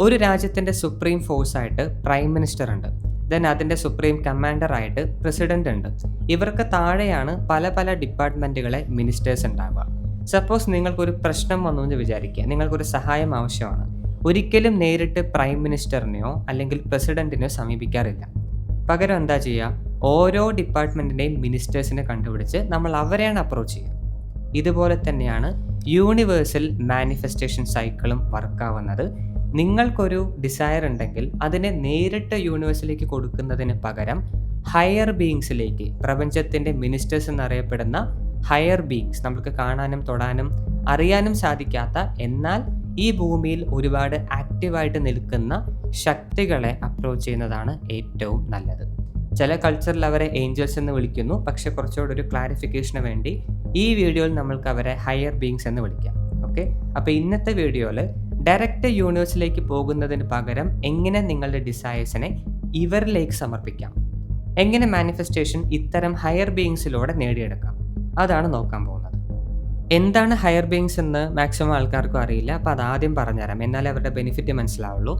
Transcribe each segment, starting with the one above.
ഒരു രാജ്യത്തിന്റെ സുപ്രീം ഫോഴ്സായിട്ട് പ്രൈം മിനിസ്റ്റർ ഉണ്ട് ദെൻ അതിന്റെ സുപ്രീം കമാൻഡർ ആയിട്ട് പ്രസിഡന്റ് ഉണ്ട് ഇവർക്ക് താഴെയാണ് പല പല ഡിപ്പാർട്ട്മെന്റുകളെ മിനിസ്റ്റേഴ്സ് ഉണ്ടാവുക. സപ്പോസ് നിങ്ങൾക്കൊരു പ്രശ്നം വന്നു എന്ന് വിചാരിക്കുക. നിങ്ങൾക്കൊരു സഹായം ആവശ്യമാണ്. ഒരിക്കലും നേരിട്ട് പ്രൈം മിനിസ്റ്ററിനെയോ അല്ലെങ്കിൽ പ്രസിഡന്റിനെയോ സമീപിക്കാറില്ല. പകരം എന്താ ചെയ്യുക? ഓരോ ഡിപ്പാർട്ട്മെന്റിന്റെയും മിനിസ്റ്റേഴ്സിനെ കണ്ടുപിടിച്ച് നമ്മൾ അവരെയാണ് അപ്രോച്ച് ചെയ്യുക. ഇതുപോലെ തന്നെയാണ് യൂണിവേഴ്സൽ മാനിഫെസ്റ്റേഷൻ സൈക്കിളും വർക്കാവുന്നത് നിങ്ങൾക്കൊരു ഡിസയർ ഉണ്ടെങ്കിൽ അതിനെ നേരിട്ട് യൂണിവേഴ്സിലേക്ക് കൊടുക്കുന്നതിന് പകരം ഹയർ ബീങ്സിലേക്ക് പ്രപഞ്ചത്തിന്റെ മിനിസ്റ്റേഴ്സ് എന്നറിയപ്പെടുന്ന ഹയർ ബീങ്സ് നമുക്ക് കാണാനും തൊടാനും അറിയാനും സാധിക്കാത്ത എന്നാൽ ഈ ഭൂമിയിൽ ഒരുപാട് ആക്റ്റീവായിട്ട് നിൽക്കുന്ന ശക്തികളെ അപ്രോച്ച് ചെയ്യുന്നതാണ് ഏറ്റവും നല്ലത്. ചില കൾച്ചറിൽ അവരെ ഏഞ്ചൽസ് എന്ന് വിളിക്കുന്നു. പക്ഷെ കുറച്ചുകൂടി ഒരു ക്ലാരിഫിക്കേഷന് വേണ്ടി ഈ വീഡിയോയിൽ നമ്മൾക്ക് അവരെ ഹയർ ബീങ്സ് എന്ന് വിളിക്കാം. ഓക്കെ അപ്പോൾ ഇന്നത്തെ വീഡിയോയിൽ ഡയറക്റ്റ് യൂണിവേഴ്സിലേക്ക് പോകുന്നതിന് പകരം എങ്ങനെ നിങ്ങളുടെ ഡിസയേഴ്സിനെ ഇവരിലേക്ക് സമർപ്പിക്കാം? എങ്ങനെ മാനിഫെസ്റ്റേഷൻ ഇത്തരം ഹയർ ബീയിങ്സിലൂടെ നേടിയെടുക്കാം? അതാണ് നോക്കാൻ പോകുന്നത്. എന്താണ് ഹയർ ബീയിങ്സ് എന്ന് മാക്സിമം ആൾക്കാർക്കും അറിയില്ല. അപ്പോൾ അത് ആദ്യം പറഞ്ഞുതരാം. എന്നാലേ അവരുടെ ബെനിഫിറ്റ് മനസ്സിലാവുള്ളൂ.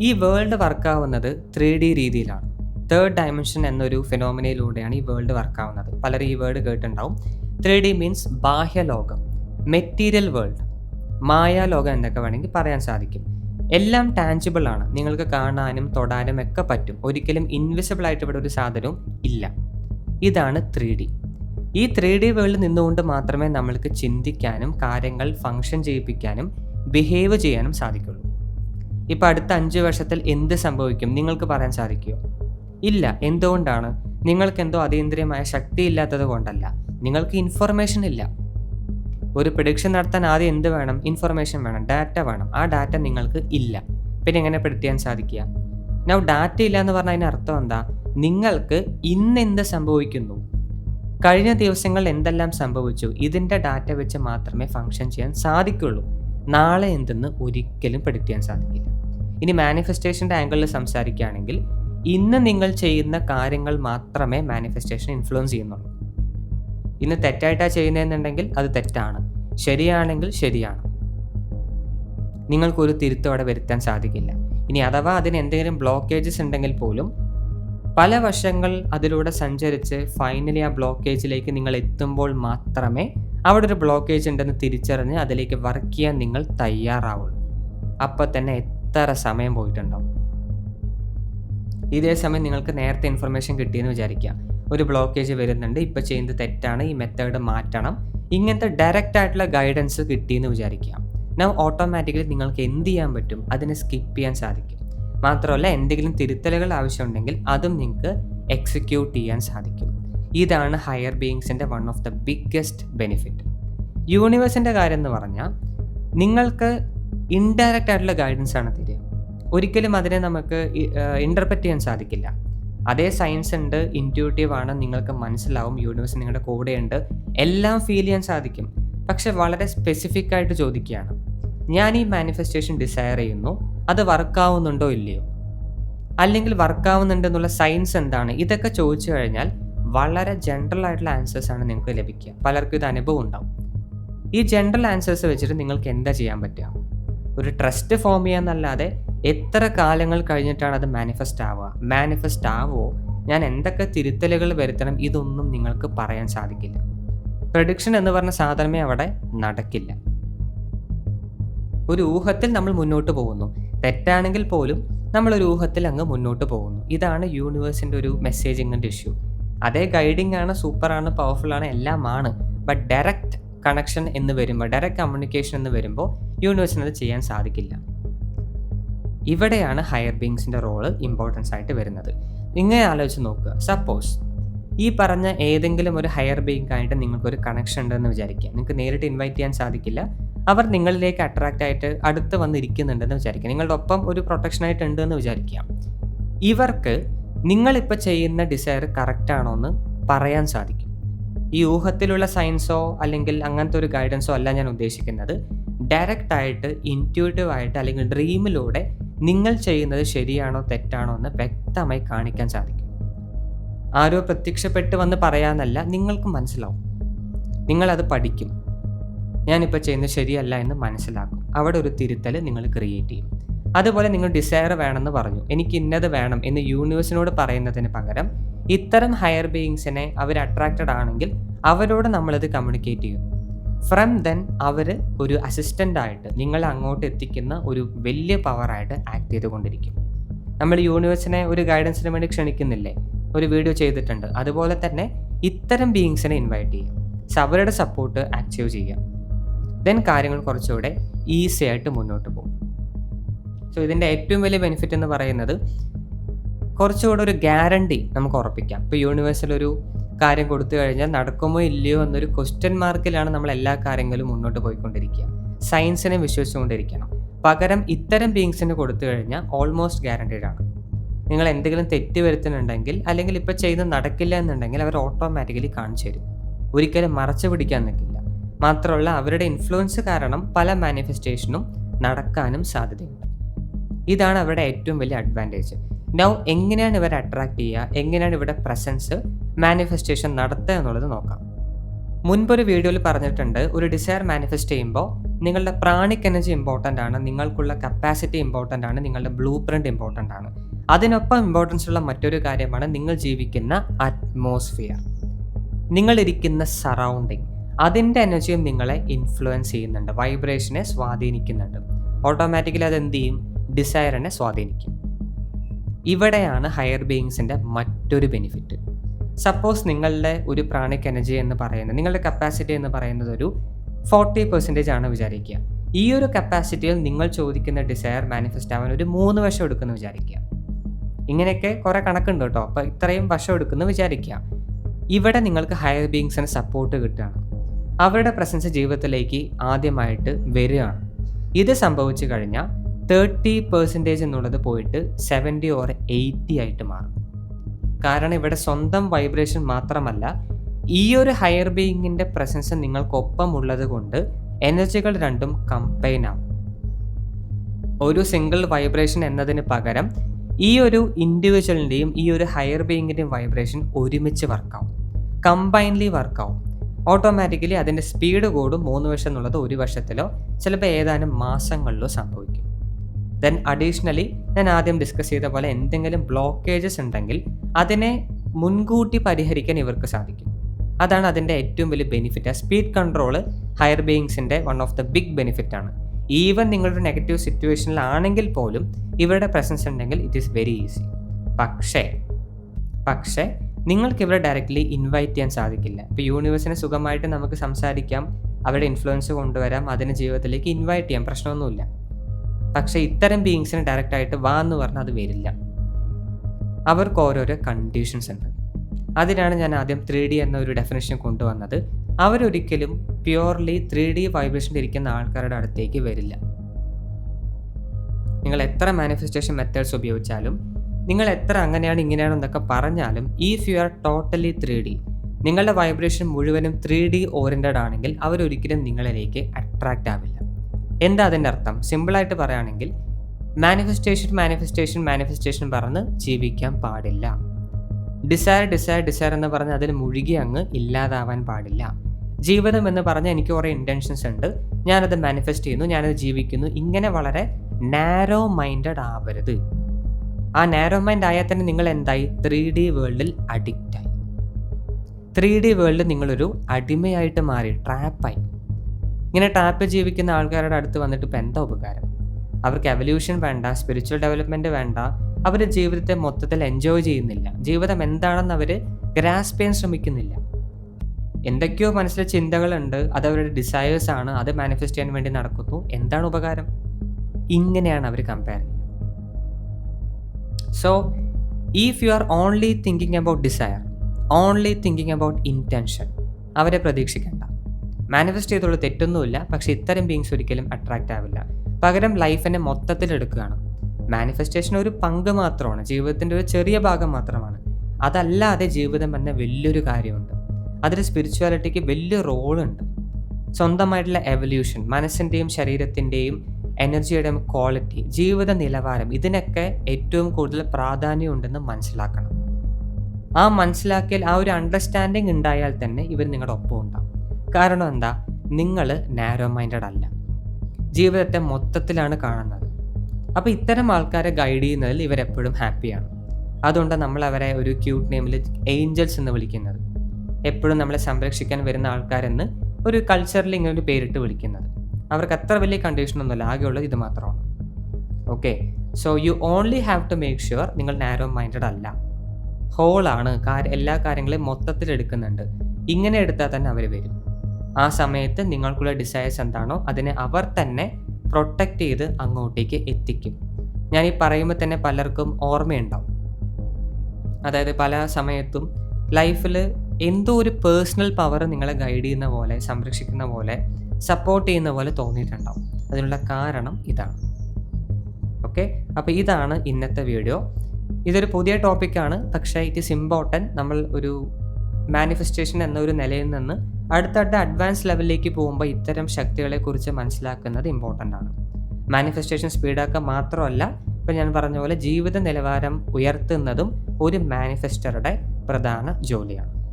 ഈ വേൾഡ് വർക്കാവുന്നത് ത്രീ ഡി രീതിയിലാണ്. തേർഡ് ഡയമെൻഷൻ എന്നൊരു ഫിനോമിനയിലൂടെയാണ് ഈ വേൾഡ് വർക്കാവുന്നത് പലരും ഈ വേർഡ് കേട്ടിട്ടുണ്ടാവും. ത്രീ ഡി മീൻസ് ബാഹ്യലോകം. മെറ്റീരിയൽ വേൾഡ് മായാലോകം എന്നൊക്കെ വേണമെങ്കിൽ പറയാൻ സാധിക്കും. എല്ലാം ടാഞ്ചിബിൾ ആണ്. നിങ്ങൾക്ക് കാണാനും തൊടാനും ഒക്കെ പറ്റും. ഒരിക്കലും ഇൻവിസിബിൾ ആയിട്ട് ഇവിടെ ഒരു സാധനവും ഇല്ല. ഇതാണ് ത്രീ ഡി ഈ ത്രീ ഡി വേൾഡിൽ നിന്നുകൊണ്ട് മാത്രമേ നമ്മൾക്ക് ചിന്തിക്കാനും കാര്യങ്ങൾ ഫങ്ഷൻ ചെയ്യിപ്പിക്കാനും ബിഹേവ് ചെയ്യാനും സാധിക്കുള്ളൂ. ഇപ്പം അടുത്ത അഞ്ച് വർഷത്തിൽ എന്ത് സംഭവിക്കും? നിങ്ങൾക്ക് പറയാൻ സാധിക്കുമോ ഇല്ല. എന്തുകൊണ്ടാണ്? നിങ്ങൾക്ക് എന്തോ അതീന്ദ്രിയമായ ശക്തി ഇല്ലാത്തത് കൊണ്ടല്ല. നിങ്ങൾക്ക് ഇൻഫർമേഷൻ ഇല്ല. ഒരു പ്രഡിക്ഷൻ നടത്താൻ ആദ്യം എന്ത് വേണം? ഇൻഫർമേഷൻ വേണം ഡാറ്റ വേണം. ആ ഡാറ്റ നിങ്ങൾക്ക് ഇല്ല. പിന്നെ എങ്ങനെ പ്രെഡിക്റ്റ് ചെയ്യാൻ സാധിക്കുക? നൗ ഡാറ്റ ഇല്ല എന്ന് പറഞ്ഞാൽ അതിന് അർത്ഥം എന്താ? നിങ്ങൾക്ക് ഇന്ന് എന്ത് സംഭവിക്കുന്നു? കഴിഞ്ഞ ദിവസങ്ങളിൽ എന്തെല്ലാം സംഭവിച്ചു? ഇതിന്റെ ഡാറ്റ വെച്ച് മാത്രമേ ഫങ്ഷൻ ചെയ്യാൻ സാധിക്കുള്ളൂ. നാളെ എന്തെന്ന് ഒരിക്കലും പ്രെഡിക്റ്റ് ചെയ്യാൻ സാധിക്കില്ല. ഇനി മാനിഫെസ്റ്റേഷന്റെ ആംഗിളിൽ സംസാരിക്കുകയാണെങ്കിൽ ഇന്ന് നിങ്ങൾ ചെയ്യുന്ന കാര്യങ്ങൾ മാത്രമേ മാനിഫെസ്റ്റേഷൻ ഇൻഫ്ലുവൻസ് ചെയ്യുന്നുള്ളൂ. ഇന്ന് തെറ്റായിട്ടാണ് ചെയ്യുന്നതെന്നുണ്ടെങ്കിൽ അത് തെറ്റാണ്. ശരിയാണെങ്കിൽ ശരിയാണ്. നിങ്ങൾക്കൊരു തിരുത്തം അവിടെ വരുത്താൻ സാധിക്കില്ല. ഇനി അഥവാ അതിന് എന്തെങ്കിലും ബ്ലോക്കേജസ് ഉണ്ടെങ്കിൽ പോലും പല വശങ്ങൾ അതിലൂടെ സഞ്ചരിച്ച് ഫൈനലി ആ ബ്ലോക്കേജിലേക്ക് നിങ്ങൾ എത്തുമ്പോൾ മാത്രമേ അവിടെ ഒരു ബ്ലോക്കേജ് ഉണ്ടെന്ന് തിരിച്ചറിഞ്ഞ് അതിലേക്ക് വർക്ക് ചെയ്യാൻ നിങ്ങൾ തയ്യാറാവുള്ളൂ. അപ്പോൾ തന്നെ എത്ര സമയം പോയിട്ടുണ്ടാവും? ഇതേ സമയം നിങ്ങൾക്ക് നേരത്തെ ഇൻഫർമേഷൻ കിട്ടിയെന്ന് വിചാരിക്കുക ഒരു ബ്ലോക്കേജ് വരുന്നുണ്ട്. ഇപ്പോൾ ചെയ്യുന്നത് തെറ്റാണ്. ഈ മെത്തേഡ് മാറ്റണം. ഇങ്ങനത്തെ ഡയറക്റ്റ് ആയിട്ടുള്ള ഗൈഡൻസ് കിട്ടിയെന്ന് വിചാരിക്കുക. നൗ ഓട്ടോമാറ്റിക്കലി നിങ്ങൾക്ക് എന്ത് ചെയ്യാൻ പറ്റും? അതിനെ സ്കിപ്പ് ചെയ്യാൻ സാധിക്കും. മാത്രമല്ല എന്തെങ്കിലും തിരുത്തലുകൾ ആവശ്യമുണ്ടെങ്കിൽ അതും നിങ്ങൾക്ക് എക്സിക്യൂട്ട് ചെയ്യാൻ സാധിക്കും. ഇതാണ് higher ബീയിങ്സിന്റെ one of the biggest benefit യൂണിവേഴ്സിന്റെ കാര്യം എന്ന് പറഞ്ഞാൽ നിങ്ങൾക്ക് ഇൻഡയറക്റ്റ് ആയിട്ടുള്ള ഗൈഡൻസ് ആണ് തരിക. ഒരിക്കലും അതിനെ നമുക്ക് ഇന്റർപ്രറ്റ് ചെയ്യാൻ സാധിക്കില്ല. അതേ സയൻസ് ഉണ്ട് ഇന്റ്യൂട്ടീവ് ആണ് നിങ്ങൾക്ക് മനസ്സിലാവും യൂണിവേഴ്സ് നിങ്ങളുടെ കൂടെയുണ്ട്. എല്ലാം ഫീൽ ചെയ്യാൻ സാധിക്കും. പക്ഷെ വളരെ സ്പെസിഫിക് ആയിട്ട് ചോദിക്കുകയാണ്. ഞാൻ ഈ മാനിഫെസ്റ്റേഷൻ ഡിസയർ ചെയ്യുന്നു അത് വർക്കാവുന്നുണ്ടോ ഇല്ലയോ? അല്ലെങ്കിൽ വർക്കാവുന്നുണ്ടെന്നുള്ള സയൻസ് എന്താണ്? ഇതൊക്കെ ചോദിച്ചു കഴിഞ്ഞാൽ വളരെ ജനറൽ ആയിട്ടുള്ള ആൻസേഴ്സ് ആണ് നിങ്ങൾക്ക് ലഭിക്കുക. പലർക്കും ഇത് അനുഭവം ഉണ്ടാവും. ഈ ജനറൽ ആൻസേഴ്സ് വെച്ചിട്ട് നിങ്ങൾക്ക് എന്താ ചെയ്യാൻ പറ്റുക? ഒരു ട്രസ്റ്റ് ഫോം ചെയ്യാന്നല്ലാതെ എത്ര കാലങ്ങൾ കഴിഞ്ഞിട്ടാണ് അത് മാനിഫെസ്റ്റ് ആവുക? മാനിഫെസ്റ്റ് ആവുമോ ഞാൻ എന്തൊക്കെ തിരുത്തലുകൾ വരുത്തണം? ഇതൊന്നും നിങ്ങൾക്ക് പറയാൻ സാധിക്കില്ല. പ്രഡിക്ഷൻ എന്ന് പറഞ്ഞ സാധനമേ അവിടെ നടക്കില്ല. ഒരു ഊഹത്തിൽ നമ്മൾ മുന്നോട്ട് പോകുന്നു. തെറ്റാണെങ്കിൽ പോലും നമ്മൾ ഒരു ഊഹത്തിൽ അങ്ങ് മുന്നോട്ട് പോകുന്നു. ഇതാണ് യൂണിവേഴ്സിന്റെ ഒരു മെസ്സേജിങ്ങിന്റെ ഇഷ്യൂ അതേ ഗൈഡിങ് ആണ് സൂപ്പറാണ് പവർഫുൾ ആണ് എല്ലാമാണ്. ബട്ട് ഡയറക്റ്റ് കണക്ഷൻ എന്ന് വരുമ്പോൾ ഡയറക്റ്റ് കമ്മ്യൂണിക്കേഷൻ എന്ന് വരുമ്പോൾ യൂണിവേഴ്സിന് അത് ചെയ്യാൻ സാധിക്കില്ല. ഇവിടെയാണ് ഹയർ ബീങ്സിന്റെ റോൾ ഇമ്പോർട്ടൻസ് ആയിട്ട് വരുന്നത്. ഇങ്ങനെ ആലോചിച്ച് നോക്കുക. സപ്പോസ് ഈ പറഞ്ഞ ഏതെങ്കിലും ഒരു ഹയർ ബീങ് ആയിട്ട് നിങ്ങൾക്കൊരു കണക്ഷൻ ഉണ്ടെന്ന് വിചാരിക്കുക. നിങ്ങൾക്ക് നേരിട്ട് ഇൻവൈറ്റ് ചെയ്യാൻ സാധിക്കില്ല. അവർ നിങ്ങളിലേക്ക് അട്രാക്റ്റ് ആയിട്ട് അടുത്ത് വന്നിരിക്കുന്നുണ്ടെന്ന് വിചാരിക്കുക. നിങ്ങളുടെ ഒപ്പം ഒരു പ്രൊട്ടക്ഷൻ ആയിട്ട് ഉണ്ട് എന്ന് വിചാരിക്കുക. ഇവർക്ക് നിങ്ങളിപ്പോൾ ചെയ്യുന്ന ഡിസയർ കറക്റ്റ് ആണോ എന്ന് പറയാൻ സാധിക്കും. ഈ ഊഹത്തിലുള്ള സയൻസോ അല്ലെങ്കിൽ അങ്ങനത്തെ ഒരു ഗൈഡൻസോ അല്ല ഞാൻ ഉദ്ദേശിക്കുന്നത്. ഡയറക്റ്റ് ആയിട്ട് ഇന്റ്യൂട്ടീവ് ആയിട്ട് അല്ലെങ്കിൽ ഡ്രീമിലൂടെ നിങ്ങൾ ചെയ്യുന്നത് ശരിയാണോ തെറ്റാണോ എന്ന് വ്യക്തമായി കാണിക്കാൻ സാധിക്കും. ആരോ പ്രത്യക്ഷപ്പെട്ട് വന്ന് പറയാന്നല്ല നിങ്ങൾക്ക് മനസ്സിലാവും. നിങ്ങളത് പഠിക്കും. ഞാനിപ്പോൾ ചെയ്യുന്നത് ശരിയല്ല എന്ന് മനസ്സിലാക്കും. അവിടെ ഒരു തിരുത്തൽ നിങ്ങൾ ക്രിയേറ്റ് ചെയ്യും. അതുപോലെ നിങ്ങൾ ഡിസയർ വേണമെന്ന് പറഞ്ഞു. എനിക്ക് ഇന്നത് വേണം എന്ന് യൂണിവേഴ്സിനോട് പറയുന്നതിന് പകരം ഇത്തരം ഹയർ ബീയിങ്സിനെ അവർ അട്രാക്റ്റഡ് ആണെങ്കിൽ അവരോട് നമ്മളത് കമ്മ്യൂണിക്കേറ്റ് ചെയ്യും. ഫ്രം ദെൻ അവർ ഒരു അസിസ്റ്റന്റ് ആയിട്ട് നിങ്ങളെ അങ്ങോട്ട് എത്തിക്കുന്ന ഒരു വലിയ പവറായിട്ട് ആക്ട് ചെയ്തുകൊണ്ടിരിക്കും. നമ്മൾ യൂണിവേഴ്സിനെ ഒരു ഗൈഡൻസിന് വേണ്ടി ക്ഷണിക്കുന്നില്ലേ? ഒരു വീഡിയോ ചെയ്തിട്ടുണ്ട്. അതുപോലെ തന്നെ ഇത്തരം ബീയിങ്സിനെ ഇൻവൈറ്റ് ചെയ്യാം. സോ അവരുടെ സപ്പോർട്ട് അച്ചീവ് ചെയ്യാം. ദെൻ കാര്യങ്ങൾ കുറച്ചുകൂടെ ഈസി ആയിട്ട് മുന്നോട്ട് പോകും. സോ ഇതിന്റെ ഏറ്റവും വലിയ ബെനിഫിറ്റ് എന്ന് പറയുന്നത് കുറച്ചുകൂടെ ഒരു ഗ്യാരണ്ടി നമുക്ക് ഉറപ്പിക്കാം. ഇപ്പോൾ യൂണിവേഴ്സിൽ ഒരു കാര്യം കൊടുത്തു കഴിഞ്ഞാൽ നടക്കുമോ ഇല്ലയോ എന്നൊരു ക്വസ്റ്റ്യൻ മാർക്കിലാണ് നമ്മൾ എല്ലാ കാര്യങ്ങളും മുന്നോട്ട് പോയിക്കൊണ്ടിരിക്കുക. സയൻസിനെ വിശ്വസിച്ചുകൊണ്ടിരിക്കണം. പകരം ഇത്തരം ബീങ്സിന് കൊടുത്തു കഴിഞ്ഞാൽ ഓൾമോസ്റ്റ് ഗ്യാരണ്ടീഡ് ആണ്. നിങ്ങൾ എന്തെങ്കിലും തെറ്റ് വരുത്തുന്നുണ്ടെങ്കിൽ അല്ലെങ്കിൽ ഇപ്പോൾ ചെയ്ത് നടക്കില്ല എന്നുണ്ടെങ്കിൽ അവർ ഓട്ടോമാറ്റിക്കലി കാണിച്ചു തരും. ഒരിക്കലും മറച്ചു പിടിക്കാൻ നിൽക്കില്ല. മാത്രമല്ല അവരുടെ ഇൻഫ്ലുവൻസ് കാരണം പല മാനിഫെസ്റ്റേഷനും നടക്കാനും സാധ്യതയുണ്ട്. ഇതാണ് അവരുടെ ഏറ്റവും വലിയ അഡ്വാന്റേജ് നൗ എങ്ങനെയാണ് ഇവരെ അട്രാക്ട് ചെയ്യുക? എങ്ങനെയാണ് ഇവിടെ പ്രസൻസ് മാനിഫെസ്റ്റേഷൻ നടത്തുക എന്നുള്ളത് നോക്കാം. മുൻപൊരു വീഡിയോയിൽ പറഞ്ഞിട്ടുണ്ട് ഒരു ഡിസയർ മാനിഫെസ്റ്റ് ചെയ്യുമ്പോൾ നിങ്ങളുടെ പ്രാണിക് എനർജി ഇമ്പോർട്ടന്റ് ആണ് നിങ്ങൾക്കുള്ള കപ്പാസിറ്റി ഇമ്പോർട്ടന്റ് ആണ് നിങ്ങളുടെ ബ്ലൂ പ്രിന്റ് ഇമ്പോർട്ടന്റ് ആണ്. അതിനൊപ്പം ഇമ്പോർട്ടൻസ് ഉള്ള മറ്റൊരു കാര്യമാണ് നിങ്ങൾ ജീവിക്കുന്ന അറ്റ്മോസ്ഫിയർ നിങ്ങളിരിക്കുന്ന സറൗണ്ടിങ് അതിന്റെ എനർജിയും നിങ്ങളെ ഇൻഫ്ലുവൻസ് ചെയ്യുന്നുണ്ട് വൈബ്രേഷനെ സ്വാധീനിക്കുന്നുണ്ട്. ഓട്ടോമാറ്റിക്കലി അത് എന്ത് ചെയ്യും ഡിസയറിനെ സ്വാധീനിക്കും. ഇവിടെയാണ് ഹയർ ബീയിങ്സിന്റെ മറ്റൊരു ബെനിഫിറ്റ് സപ്പോസ് നിങ്ങളുടെ ഒരു പ്രാണിക് എനർജി എന്ന് പറയുന്നത് നിങ്ങളുടെ കപ്പാസിറ്റി എന്ന് പറയുന്നത് ഒരു ഫോർട്ടി പെർസെന്റേജ് ആണ് വിചാരിക്കുക. ഈ ഒരു കപ്പാസിറ്റിയിൽ നിങ്ങൾ ചോദിക്കുന്ന ഡിസയർ മാനിഫെസ്റ്റ് ആവാൻ ഒരു മൂന്ന് വർഷം എടുക്കുമെന്ന് വിചാരിക്കുക. ഇങ്ങനെയൊക്കെ കുറേ കണക്കുണ്ട് കേട്ടോ അപ്പോൾ ഇത്രയും വർഷം എടുക്കുമെന്ന് വിചാരിക്കുക. ഇവിടെ നിങ്ങൾക്ക് ഹയർ ബീയിങ്സിന് സപ്പോർട്ട് കിട്ടുകയാണ്. അവരുടെ പ്രസൻസ് ജീവിതത്തിലേക്ക് ആദ്യമായിട്ട് വരികയാണ്. ഇത് സംഭവിച്ചു കഴിഞ്ഞാൽ തേർട്ടി പെർസെന്റേജ് എന്നുള്ളത് പോയിട്ട് സെവന്റി ഓർ എയ്റ്റി ആയിട്ട് മാറും. കാരണം ഇവിടെ സ്വന്തം വൈബ്രേഷൻ മാത്രമല്ല ഈ ഒരു ഹയർ ബീയിങ്ങിന്റെ പ്രസൻസ് നിങ്ങൾക്കൊപ്പം ഉള്ളത് കൊണ്ട് എനർജികൾ രണ്ടും കമ്പൈൻ ആവും. ഒരു സിംഗിൾ വൈബ്രേഷൻ എന്നതിന് പകരം ഈ ഒരു ഇൻഡിവിജ്വലിന്റെയും ഈ ഒരു ഹയർ ബീയിങ്ങിന്റെയും വൈബ്രേഷൻ ഒരുമിച്ച് വർക്കാവും കമ്പൈൻലി വർക്കാവും ഓട്ടോമാറ്റിക്കലി അതിന്റെ സ്പീഡ് കൂടും മൂന്ന് വർഷം എന്നുള്ളത് ഒരു വർഷത്തിലോ ചിലപ്പോൾ ഏതാനും മാസങ്ങളിലോ സംഭവിക്കും. ദെൻ അഡീഷണലി ഞാൻ ആദ്യം ഡിസ്കസ് ചെയ്ത പോലെ എന്തെങ്കിലും ബ്ലോക്കേജസ് ഉണ്ടെങ്കിൽ അതിനെ മുൻകൂട്ടി പരിഹരിക്കാൻ ഇവർക്ക് സാധിക്കും. അതാണ് അതിന്റെ ഏറ്റവും വലിയ ബെനിഫിറ്റ് ആ speed control higher ബീയിങ്സിന്റെ one of the big benefit ആണ്. ഈവൻ നിങ്ങളൊരു നെഗറ്റീവ് സിറ്റുവേഷനിലാണെങ്കിൽ പോലും ഇവരുടെ പ്രസൻസ് ഉണ്ടെങ്കിൽ ഇറ്റ് ഈസ് വെരി ഈസി പക്ഷേ പക്ഷേ നിങ്ങൾക്ക് ഇവരെ ഡയറക്റ്റ്ലി ഇൻവൈറ്റ് ചെയ്യാൻ സാധിക്കില്ല. ഇപ്പോൾ യൂണിവേഴ്സിനെ സുഖമായിട്ട് നമുക്ക് സംസാരിക്കാം അവരുടെ ഇൻഫ്ലുവൻസ് കൊണ്ടുവരാം അതിന് ജീവിതത്തിലേക്ക് ഇൻവൈറ്റ് ചെയ്യാം പ്രശ്നമൊന്നുമില്ല. പക്ഷേ ഇത്തരം ബീങ്സിന് ഡയറക്റ്റ് ആയിട്ട് വാ എന്ന് പറഞ്ഞാൽ അത് വരില്ല. അവർക്ക് ഓരോരോ കണ്ടീഷൻസ് ഉണ്ട്. അതിനാണ് ഞാൻ ആദ്യം ത്രീ ഡി എന്ന ഒരു ഡെഫിനേഷൻ കൊണ്ടുവന്നത്. അവരൊരിക്കലും പ്യുവർലി ത്രീ ഡി വൈബ്രേഷൻ ഇരിക്കുന്ന ആൾക്കാരുടെ അടുത്തേക്ക് വരില്ല. നിങ്ങൾ എത്ര മാനിഫെസ്റ്റേഷൻ മെത്തേഡ്സ് ഉപയോഗിച്ചാലും നിങ്ങൾ എത്ര അങ്ങനെയാണ് ഇങ്ങനെയാണ് എന്നൊക്കെ പറഞ്ഞാലും if you are totally three D നിങ്ങളുടെ വൈബ്രേഷൻ മുഴുവനും ത്രീ ഡി ഓറിയന്റഡ് ആണെങ്കിൽ അവരൊരിക്കലും നിങ്ങളിലേക്ക് അട്രാക്റ്റ് ആവില്ല. എന്താ അതിന്റെ അർത്ഥം? സിമ്പിളായിട്ട് പറയുകയാണെങ്കിൽ മാനിഫെസ്റ്റേഷൻ മാനിഫെസ്റ്റേഷൻ മാനിഫെസ്റ്റേഷൻ പറഞ്ഞ് ജീവിക്കാൻ പാടില്ല. ഡിസയർ ഡിസയർ ഡിസയർ എന്ന് പറഞ്ഞ് അതിൽ മുഴുകി അങ്ങ് ഇല്ലാതാവാൻ പാടില്ല. ജീവിതം എന്ന് പറഞ്ഞാൽ എനിക്ക് കുറേ ഇന്റൻഷൻസ് ഉണ്ട്. ഞാനത് മാനിഫെസ്റ്റ് ചെയ്യുന്നു ഞാനത് ജീവിക്കുന്നു. ഇങ്ങനെ വളരെ നാരോ മൈൻഡഡ് ആവരുത്. ആ നാരോ മൈൻഡ് ആയാൽ തന്നെ നിങ്ങൾ എന്തായി? ത്രീ ഡി വേൾഡിൽ അഡിക്റ്റായി ത്രീ ഡി വേൾഡിൽ നിങ്ങളൊരു അടിമയായിട്ട് മാറി ട്രാപ്പായി ഇങ്ങനെ ടാപ്പ് ജീവിക്കുന്ന ആൾക്കാരുടെ അടുത്ത് വന്നിട്ട് ഇപ്പം എന്താ ഉപകാരം? അവർക്ക് എവല്യൂഷൻ വേണ്ട സ്പിരിച്വൽ ഡെവലപ്മെന്റ് വേണ്ട അവർ ജീവിതത്തെ മൊത്തത്തിൽ എൻജോയ് ചെയ്യുന്നില്ല. ജീവിതം എന്താണെന്ന് അവർ ഗ്രാസ്പ് ചെയ്യാൻ ശ്രമിക്കുന്നില്ല. എന്തൊക്കെയോ മനസ്സിലെ ചിന്തകളുണ്ട് അത് അവരുടെ ഡിസയേഴ്സ് ആണ് അത് മാനിഫെസ്റ്റ് ചെയ്യാൻ വേണ്ടി നടക്കുന്നു. എന്താണ് ഉപകാരം? ഇങ്ങനെയാണ് അവർ കമ്പയർ ചെയ്യുന്നത്. So if you are only thinking about desire only thinking about intention അവരെ പ്രതീക്ഷിക്കേണ്ട. മാനിഫെസ്റ്റ് ചെയ്തുള്ള തെറ്റൊന്നുമില്ല പക്ഷെ ഇത്തരം ബീങ്സ് ഒരിക്കലും അട്രാക്റ്റ് ആവില്ല. പകരം ലൈഫിനെ മൊത്തത്തിൽ എടുക്കുകയാണ്. മാനിഫെസ്റ്റേഷൻ ഒരു പങ്ക് മാത്രമാണ് ജീവിതത്തിന്റെ ഒരു ചെറിയ ഭാഗം മാത്രമാണ്. അതല്ലാതെ ജീവിതം തന്നെ വലിയൊരു കാര്യമുണ്ട്. അതിൽ സ്പിരിച്വാലിറ്റിക്ക് വലിയ റോളുണ്ട് സ്വന്തമായിട്ടുള്ള എവല്യൂഷൻ മനസ്സിന്റെയും ശരീരത്തിന്റെയും എനർജിയുടെയും ക്വാളിറ്റി ജീവിത നിലവാരം ഇതിനൊക്കെ ഏറ്റവും കൂടുതൽ പ്രാധാന്യം ഉണ്ടെന്ന് മനസ്സിലാക്കണം. ആ മനസ്സിലാക്കിയാൽ ആ ഒരു അണ്ടർസ്റ്റാൻഡിങ് ഉണ്ടായാൽ തന്നെ ഇവർ നിങ്ങളുടെ ഒപ്പം ഉണ്ടാവും കാരണം എന്താ? നിങ്ങൾ നാരോ മൈൻഡഡ് അല്ല. ജീവിതത്തെ മൊത്തത്തിലാണ് കാണുന്നത്. അപ്പോൾ ഇത്തരം ആൾക്കാരെ ഗൈഡ് ചെയ്യുന്നതിൽ ഇവരെപ്പോഴും ഹാപ്പിയാണ് അതുകൊണ്ട് നമ്മൾ അവരെ ഒരു ക്യൂട്ട് നെയിമിൽ ഏഞ്ചൽസ് എന്ന് വിളിക്കുന്നത്. എപ്പോഴും നമ്മളെ സംരക്ഷിക്കാൻ വരുന്ന ആൾക്കാരെന്ന് ഒരു കൾച്ചറിൽ ഇങ്ങനെ ഒരു പേരിട്ട് വിളിക്കുന്നത്. അവർക്ക് അത്ര വലിയ കണ്ടീഷനൊന്നുമില്ല ആകെയുള്ളത് ഇത് മാത്രമാണ്. Okay so you only have to make sure നിങ്ങൾ നാരോ മൈൻഡഡ് അല്ല. ഹോളാണ് എല്ലാ കാര്യങ്ങളെയും മൊത്തത്തിൽ എടുക്കുന്നുണ്ട് ഇങ്ങനെ എടുത്താൽ തന്നെ അവർ വരും. ആ സമയത്ത് നിങ്ങൾക്കുള്ള ഡിസയേഴ്സ് എന്താണോ അതിനെ അവർ തന്നെ പ്രൊട്ടക്റ്റ് ചെയ്ത് അങ്ങോട്ടേക്ക് എത്തിക്കും. ഞാൻ ഈ പറയുമ്പോൾ തന്നെ പലർക്കും ഓർമ്മയുണ്ടാവും. അതായത് പല സമയത്തും ലൈഫിൽ എന്തോ ഒരു പേഴ്സണൽ പവർ നിങ്ങളെ ഗൈഡ് ചെയ്യുന്ന പോലെ സംരക്ഷിക്കുന്ന പോലെ സപ്പോർട്ട് ചെയ്യുന്ന പോലെ തോന്നിയിട്ടുണ്ടാവും. അതിനുള്ള കാരണം ഇതാണ്. ഓക്കെ അപ്പോൾ ഇതാണ് ഇന്നത്തെ വീഡിയോ ഇതൊരു പുതിയ ടോപ്പിക്കാണ് പക്ഷേ ഇറ്റ് ഇസ് ഇമ്പോർട്ടന്റ് നമ്മൾ ഒരു മാനിഫെസ്റ്റേഷൻ എന്ന ഒരു നിലയിൽ നിന്ന് അടുത്തടുത്ത അഡ്വാൻസ് ലെവലിലേക്ക് പോകുമ്പോൾ ഇത്തരം ശക്തികളെക്കുറിച്ച് മനസ്സിലാക്കുന്നത് ഇമ്പോർട്ടന്റ് ആണ്. മാനിഫെസ്റ്റേഷൻ സ്പീഡാക്കുക മാത്രമല്ല ഇപ്പം ഞാൻ പറഞ്ഞ പോലെ ജീവിത നിലവാരം ഉയർത്തുന്നതും ഒരു മാനിഫെസ്റ്ററുടെ പ്രധാന ജോലിയാണ്.